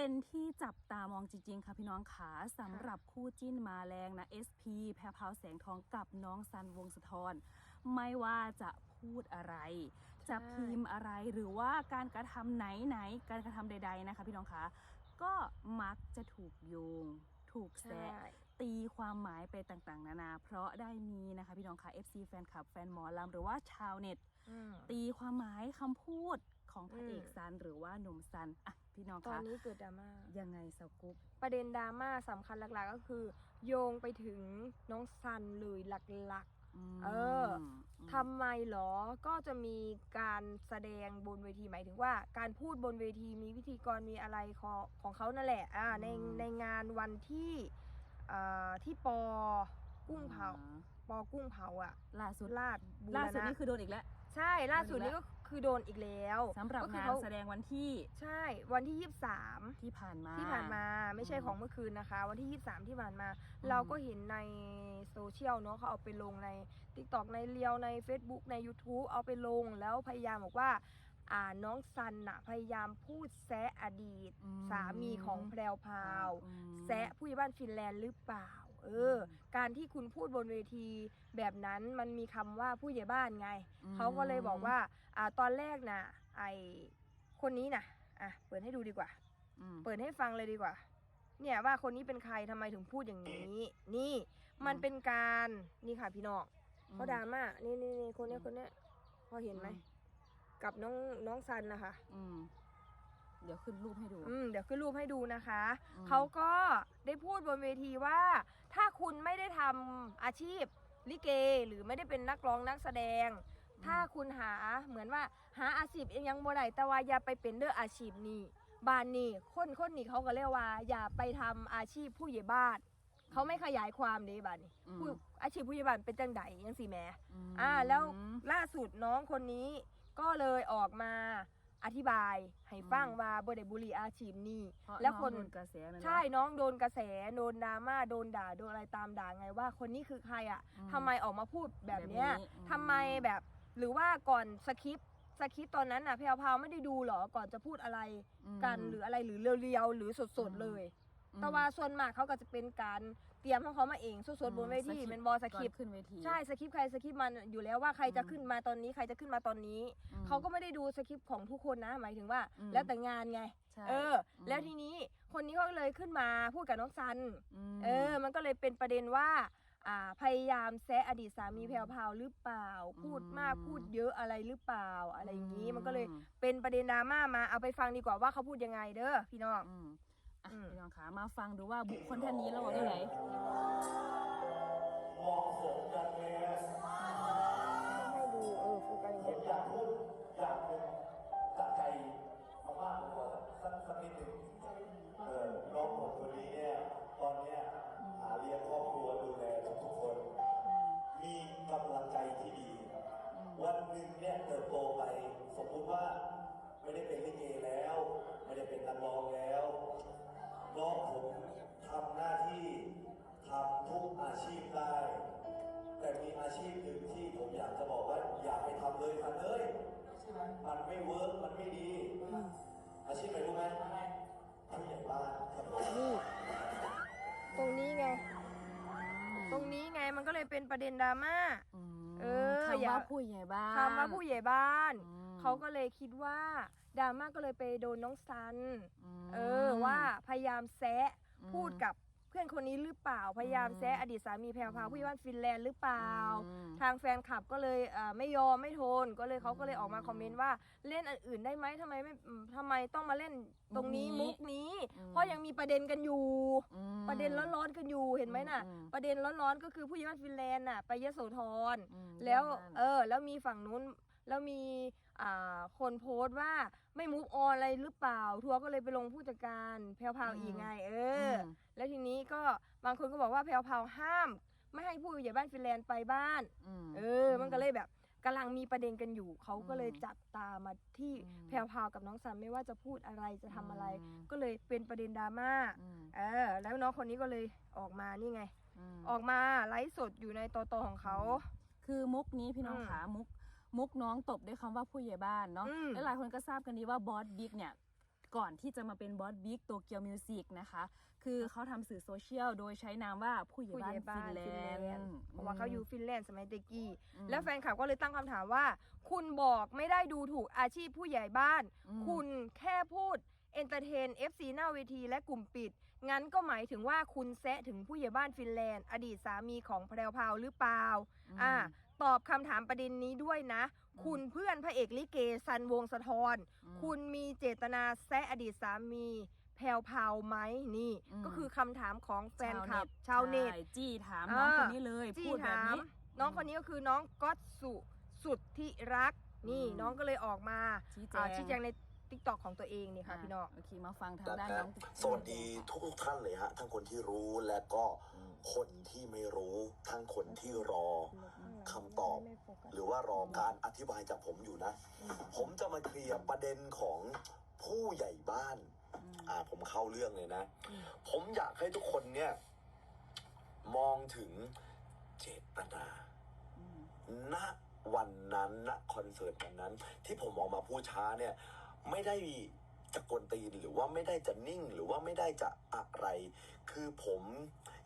เป็นที่จับตามองจริง ๆ ค่ะพี่น้องขาสำหรับคู่จิ้นมาแรงนะ SP แพรวพราวแสงทองกับน้องซันวงศธรไม่ว่าจะพูดอะไร จะพิมพ์อะไรหรือว่าการกระทำไหนๆการกระทำใด ๆ นะคะ พี่น้องคะก็มักจะถูกโยงถูกใช่แซะตีความหมายไปต่างๆ นานา เพราะได้มีนะคะพี่น้องคะ FC แฟนคลับ แฟนหมอลำหรือว่าชาวเน็ตอืมตีความหมายคำพูดของพระเอกอืมซันหรือว่าหนุ่มซันอะ พี่น้องตอนคะนี้เกิดดราม่ายังไงสาวกุ๊กประเด็นดราม่าสำคัญหลักๆก็คือ โยงไปถึงน้องซันเลยหลัก มเออ ๆทำไมหรอก็จะมีการแสดงบนเวทีหมายถึงว่า การพูดบนเวทีมีพิธีกรมีอะไรของของเขานั่นแหละอ่าในในงานวันที่อ่าที่ปอกุ้งเผาอ๋อปอกุ้งเผาอะล่าสุดลาดบูรณะล่าสุดนี่คือโดนอีกแล้ว ใช่ล่าสุดโดนอีกนี้แล้วก็ คือโดนอีกแล้วสำหรับก็คืงานเขาแสดงวันที่ใช่วันที่ยี่สามที่ผ่านมา ที่ผ่านมาไม่ใช่อืมของเมื่อคืนนะคะ วันที่ 23 ที่ผ่านมาอืมเราก็เห็นในโซเชียลเนาะเขาเอาไปลงใน TikTok ในเรียวใน Facebook ใน YouTube เอาไปลงแล้วพยายามบอกว่าอ่าน้องซันน่ะพยายามพูดแซะอดีต อืมสามีของแพรวพราวอืม แซะผู้ใหญ่บ้านฟินแลนด์หรือเปล่า เออ การที่คุณพูดบนเวทีแบบนั้นมันมีคำว่าผู้ใหญ่บ้านไง อืม เขาก็เลยบอกว่าอ่าตอนแรกน่ะไอคนนี้น่ะอะเปิดให้ดูดีกว่า อืม เปิดให้ฟังเลยดีกว่า เนี่ยว่าคนนี้เป็นใครทำไมถึงพูดอย่างนี้ นี่มันเป็นการนี่ค่ะพี่น้องเขาดราม่านี่นี่นี่คนเนี้ยคนเนี้ยพอเห็นไหมกับน้องน้องซันนะคะ อืม เดี๋ยวขึ้นรูปให้ดู อืมเดี๋ยวขึ้นรูปให้ดูนะคะ อืม เขาก็ได้พูดบนเวทีว่า ถ้าคุณไม่ได้ทำอาชีพลิเก หรือไม่ได้เป็นนักร้องนักแสดง ถ้าคุณหาเหมือนว่าหาอาชีพเองยังบ่ได้แต่ว่าอย่าไปเป็นเด้ออาชีพนี้บ้านนี้คนคนนี้เขาก็เรียกว่า อย่าไปทำอาชีพผู้ใหญ่บ้านเขาไม่ขยายความเด้บ้านนี้อืม ผู้อาชีพผู้ใหญ่บ้านเป็นจังไดยังสิแหม่มอ่าแล้วล่าสุดน้องคนนี้ก็เลยออกมา อธิบายให้ฟังอืมว่าบ่ได้บุหรีอาชีพนี้เพราะแล้วองคนโดนกระแสนั่นแหละใช่น้องโดนกระแสโดนดราม่าโดนด่าโดนอะไรตามด่าไงว่า คนนี้คือใครอะอืมทำไมออกมาพูดแบบเนี้ยแบบนี้อืมทำไมแบบหรือว่าก่อนสคริปต์สคริปต์ตอนนั้นน่ะแพรวพราวไม่ได้ดูเหรอก่อนจะพูดอะไรกันหรืออะไรหรือเรียวๆหรือสดๆเลยอืม แต่ว่าส่วนมากเขาก็จะเป็นการเตรียมของเขามาเองสดๆบนเวทีอืมเป็นบอสคริปต์ก่อนขึ้นเวที ใช่สคริปต์ใครสคริปต์มันอยู่แล้วว่าใครจะอืมขึ้นมาตอนนี้ใครจะขึ้นมาตอนนี้อืมเขาก็ไม่ได้ดูสคริปต์ของทุกคนนะ หมายถึงว่าอืมแล้วแต่งานไงใช่เอออมแล้วทีนี้คนนี้เขาเลยขึ้นมาพูดกับน้องซันมเออ มันก็เลยเป็นประเด็นว่าอ่าพยายามแซะอดีตสามีแพรวพราวหรือเปล่า พูดมากอืมพูดเยอะอะไรหรือเปล่า อะไรอย่างนี้อืมมันก็เลยเป็นประเด็นดราม่ามาเอาไปฟังดีกว่าว่าเขาพูดยังไงเด้อพี่น้อง อืมอะอืมพี่น้องคะมาฟังดูว่าบุคคลท่านนี้เราบอกได้ไหนเหมาะสมกันไหมฮะให้ดูเออฟูกันอย่างผเงี้มยอยากพูดอย่างหนึ่งจากใจมากๆเลยสักสักนิดหนึ่งเออน้องผมคนนี้เนี่ยตอนเนี้ยหาเลี้ยงครอบครัวดูแลทุกๆคน มีกำลังใจที่ดี วันหนึ่งเนี่ยเติบโตไป สมมุติว่าไม่ได้เป็นลิเกแล้ว ผมทำหน้าที่ทำทุกอาชีพได้ แต่มีอาชีพหนึ่งที่ผมอยากจะบอกว่าอย่าไปทำเลยทันเลยมันไม่เวิร์กมันไม่ดี อาชีพอะไรรู้ไหมผู้ใหญ่บ้านครับผมนี่ตรงนี้ไง ตรงนี้ไงมันก็เลยเป็นประเด็นดราม่ามเออคำอย่าว่าผู้ใหญ่บ้านคำว่าผู้ใหญ่บ้านอืมเขาก็เลยคิดว่าดราม่าก็เลยไปโดนน้องซันม เออว่าพยายามแซะอืมพูดกับเพื่อนคนนี้หรือเปล่าพยายามแซะอดีตสามีแพรวพราวผู้ใหญ่บ้านฟินแลนด์หรือเปล่าอืมทางแฟนคลับก็เลยเอ่อไม่ยอมไม่ทนก็เลยเขาก็เลยออกมาคอมเมนต์ว่าเล่นอันอื่นได้ไหมทำไมไม่อืมทำไมต้องมาเล่นตรงนี้มุมุกกนี้นี้อืมเพราะยังมีประเด็นกันอยู่อืมประเด็นร้อนๆกันอยู่เห็นไหมน่ะอืมประเด็นร้อนๆก็คือผู้ใหญ่บ้านฟินแลนด์น่ะไปยโสธรอืมแล้วเรื่องบ้านเออแล้วมีฝั่งนู้น แล้วมีอ่าคนโพสต์ว่าไม่มูฟออนอะไรหรือเปล่า ทัวร์ก็เลยไปลงผู้จัดการแพรวพราวอีกไง เอออมแล้วทีนี้ก็บางคนก็บอกว่าแพรวพราวห้าม ไม่ให้ผู้ใหญ่บ้านฟินแลนด์ไปบ้านมเออ มันก็เลยแบบกำลังมีประเด็นกันอยู่ เขาก็เลยอืมจับตามาที่อืมแพรวพราวกับน้องซันไม่ว่าจะพูดอะไรจะทำอะไรอืมก็เลยเป็นประเด็นดราม่าอืมเออแล้วน้องคนนี้ก็เลยออกมานี่ไงมออกมาไลฟ์สดอยู่ในโตโตของเขา คือมุกนี้พี่น้องอืมขามุก มุกน้องตบด้วยคำว่าผู้ใหญ่บ้านเนาะอืม และหลายคนก็ทราบกันดีว่าบอสบิ๊กเนี่ย ก่อนที่จะมาเป็นบอสบิ๊กโตเกียวมิวสิกนะคะ คือเขาทำสื่อโซเชียลโดยใช้นามว่าผู้ใหญ่ผู้ใหบ้านญ่บ้าฟินนแลฟินแลนนด์ด์เพราะว่าเขาอยู่ฟินแลนด์สมัยเด็กกี้ อืม แล้วแฟนคลับก็เลยตั้งคำถามว่า คุณบอกไม่ได้ดูถูกอาชีพผู้ใหญ่บ้าน อืม คุณแค่พูดเอนเตอร์เทน FC หน้าเวทีและกลุ่มปิด งั้นก็หมายถึงว่าคุณแซะถึงผู้ใหญ่บ้านฟินแลนด์ อดีตสามีของแพรวพราวหรือเปล่า อ่า ตอบคำถามประเด็นนี้ด้วยนะอืมคุณเพื่อนพระเอกลิเกซันวงศ์สะทอนอืมคุณมีเจตนาแซะอดีตสามีแพรวพราวไหมนี่อืมก็คือคำถามของแฟนคลับ ชาวเน็ตใช่จี้ถามน้องคนนี้เลยจี้พูดแบบถามนี้น้องคนนี้ก็คือน้องก๊อตสุสุดที่รักนี่อืมน้องก็เลยออกมาชี้แจอ่างชี้แจงในติ๊กต็อกของตัวเองนี่ค่ะพี่น้องโอเคมาฟังทางด้านนะน้ฮะองสวัสดีทุกๆท่านเลยฮะทั้งคนที่รู้และก็คนที่ไม่รู้ทั้งคนที่รอ คำตอบ หรือว่ารอการอธิบายจากผมอยู่นะ ผมจะมาเคลียร์ประเด็นของผู้ใหญ่บ้านอืมอ่าผมเข้าเรื่องเลยนะอืมผมอยากให้ทุกคนเนี่ย มองถึงเจตนาอืมณวันนั้นณคอนเสิร์ตวันนั้น ที่ผมออกมาพูดช้าเนี่ย ไม่ได้จะกวนตีนหรือว่าไม่ได้จะนิ่งหรือว่าไม่ได้จะอะไร คือผม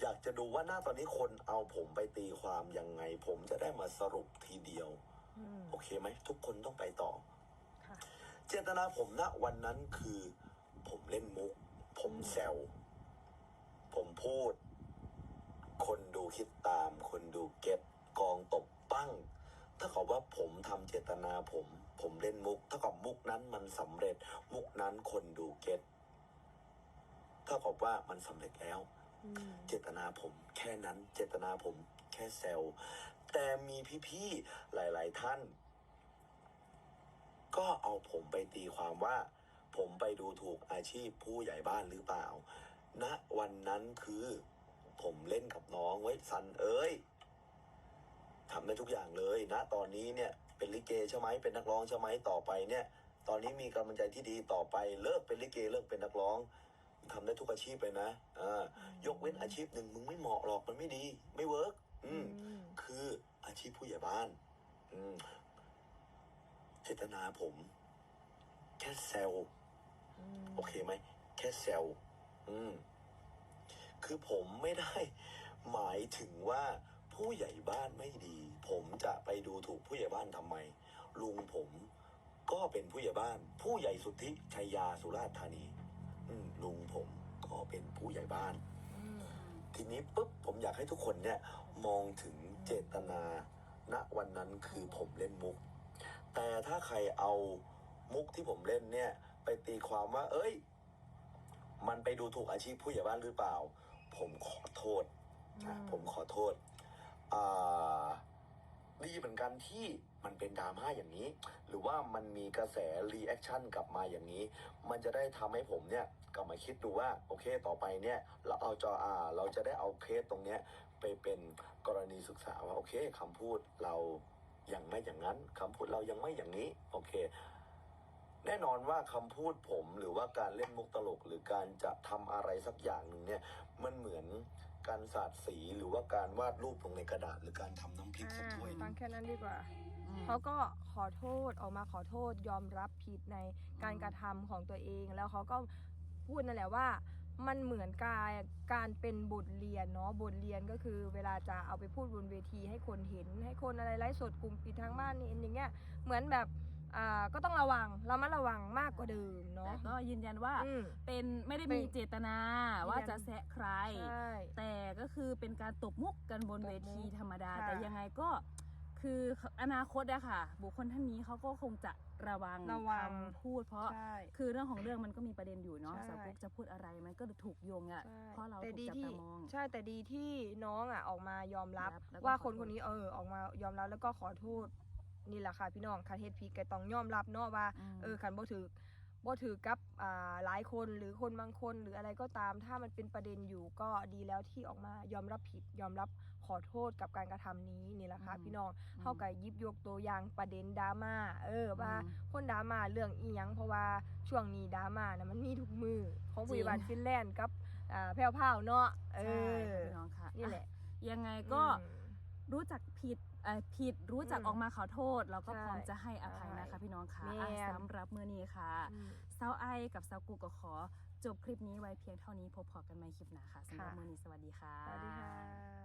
อยากจะดูว่าหน้าตอนนี้คนเอาผมไปตีความยังไง ผมจะได้มาสรุปทีเดียวอืมโอเคไหม ทุกคนต้องไปต่อค่ะเจตนาผมณวันนั้นคือ ผมเล่นมุก ผมแซว ผมพูด คนดูคิดตาม คนดูเก็ตกองตบปั้ง ถ้ากับว่าผมทำเจตนาผม ผมเล่นมุก ถ้ากับมุกนั้นมันสำเร็จ มุกนั้นคนดูเก็ตถ้ากับว่ามันสำเร็จแล้วอืม เจตนาผมแค่นั้นเจตนาผมแค่แซวแต่มีพี่ๆหลาย ๆ ท่าน ก็เอาผมไปตีความว่า ผมไปดูถูกอาชีพผู้ใหญ่บ้านหรือเปล่าณวันนั้นคือผมเล่นกับน้องไว้สันเอ้ยทำได้ทุกอย่างเลยณตอนนี้เนี่ยเป็นลิเกใช่ไหมเป็นนักร้องใช่ไหมต่อไปเนี่ย ตอนนี้มีกำลังใจที่ดีต่อไปเลิกเป็นลิเกเลิกเป็นนักร้อง ทำได้ทุกอาชีพเลยนะอ่ายกเว้นอาชีพหนึ่งมึงไม่เหมาะหรอกมันไม่ดี ไม่เวิร์กอืมอืมคืออาชีพผู้ใหญ่บ้าน อืมเจตนาผม แค่เซลอืมโอเคไหมแค่เซลอืม คือผมไม่ได้ หมายถึงว่าผู้ใหญ่บ้านไม่ดี ผมจะไปดูถูกผู้ใหญ่บ้านทำไม ลุงผมก็เป็นผู้ใหญ่บ้าน ผู้ใหญ่สุทธิชัยยาสุราษฎร์ธานีอืม ลุงผมก็เป็นผู้ใหญ่บ้านอืมทีนี้ปุ๊บผมอยากให้ทุกคนเนี่ยมองถึงเจตนาณวันนั้นคือผมเล่นมุก แต่ถ้าใครเอามุกที่ผมเล่นเนี่ย ไปตีความว่า เอ้ย มันไปดูถูกอาชีพผู้ใหญ่บ้านหรือเปล่า ผมขอโทษนะผมขอโทษอ่าดีเหมือนกันที่ มันเป็นดราม่าอย่างนี้ หรือว่ามันมีกระแสรีแอคชั่นกลับมาอย่างนี้ มันจะได้ทำให้ผมเนี่ยกลับมาคิดดูว่าโอเคต่อไปเนี่ยเราเอาจออ่าเราจะได้เอาเคสตรงเนี้ยไปเป็นกรณีศึกษาว่าโอเคคำพูดเราอย่างไม่อย่างนั้นคำพูดเรายังไม่อย่างนี้โอเค แน่นอนว่าคำพูดผมหรือว่าการเล่นมุกตลกหรือการจะทำอะไรสักอย่างหนึ่งเนี่ยมันเหมือนการสาดสีหรือว่าการวาดรูปลงในกระดาษ หรือการทำน้ำพริกสักถ้วยฟังแค่นั้นดีกว่าอืม เขาก็ขอโทษออกมาขอโทษยอมรับผิดในการกระทำของตัวเอง แล้วเขาก็พูดนั่นแหละว่ามันเหมือนการการเป็นบทเรียนเนาะบทเรียนก็คือ เวลาจะเอาไปพูดบนเวทีให้คนเห็น ให้คนอะไรไลฟ์สดกลุ่มปิดทางบ้านนี่อย่างเงี้ยเหมือนแบบอ่าก็ต้องระวังเรามาระวังมากกว่าเดิมแต่เนาะก็ยืนยันว่าอืมเป็นไม่ได้เป็นมีเจตนาว่าจะแซะใครใช่แต่ก็คือเป็นการตบมุกกันบนตบมุกเวทีธรรมดาค่ะแต่ยังไงก็ คืออนาคตอะค่ะ บุคคลท่านนี้เขาก็คงจะระวังระวังคำพูด เพราะใช่คือเรื่องของเรื่องมันก็มีประเด็นอยู่เนาะใช่ สาวกุ๊กจะพูดอะไรมันก็ถูกโยงอะใช่เพราะเราแต่ถูกดีจับที่ตามอง ใช่แต่ดีที่น้องอะออกมายอมรับ รับแล้วก็ว่าขอคนโทษ คนนี้เออออกมายอมรับแล้วก็ขอโทษนี่แหละค่ะพี่น้องคันเฮ็ดผิดก็ต้องยอมรับเนาะว่า ม เออคันบ่ถือบ่ถือกับอ่าหลายคนหรือคนบางคนหรืออะไรก็ตาม ถ้ามันเป็นประเด็นอยู่ก็ดีแล้วที่ออกมายอมรับผิดยอมรับข อโทษกับการกระทำนี้นี่แหละค่ะอืมพี่น้องอืมเฮาก็หยิบยกตัวอย่างประเด็นดราม่าเออว่าอืมคนดราม่าเรื่องอีหยังเพราะว่าช่วงนี้ดราม่านะมันมีทุกมือของจริงบุรีบันฟินแลนด์กับอ่าแพรวพราวเนาะเอใช่อค่ะพี่น้องค่ะนี่แหละอะยังไงก็อืมรู้จักผิดเอ่อผิดรู้จักอืมออกมาขอโทษเราก็ใช่พร้อมจะให้อภัยนะคะใช่พี่น้องค่ะแม่นอะสำหรับมื้อนี้ค่ะอืมสาวไอกับสาวกูก็ขอจบคลิปนี้ไว้เพียงเท่านี้พบพอกันใหม่คลิปหน้าค่ะสำหรับค่ะมื้อนี้สวัสดีค่ะสวัสดีค่ะ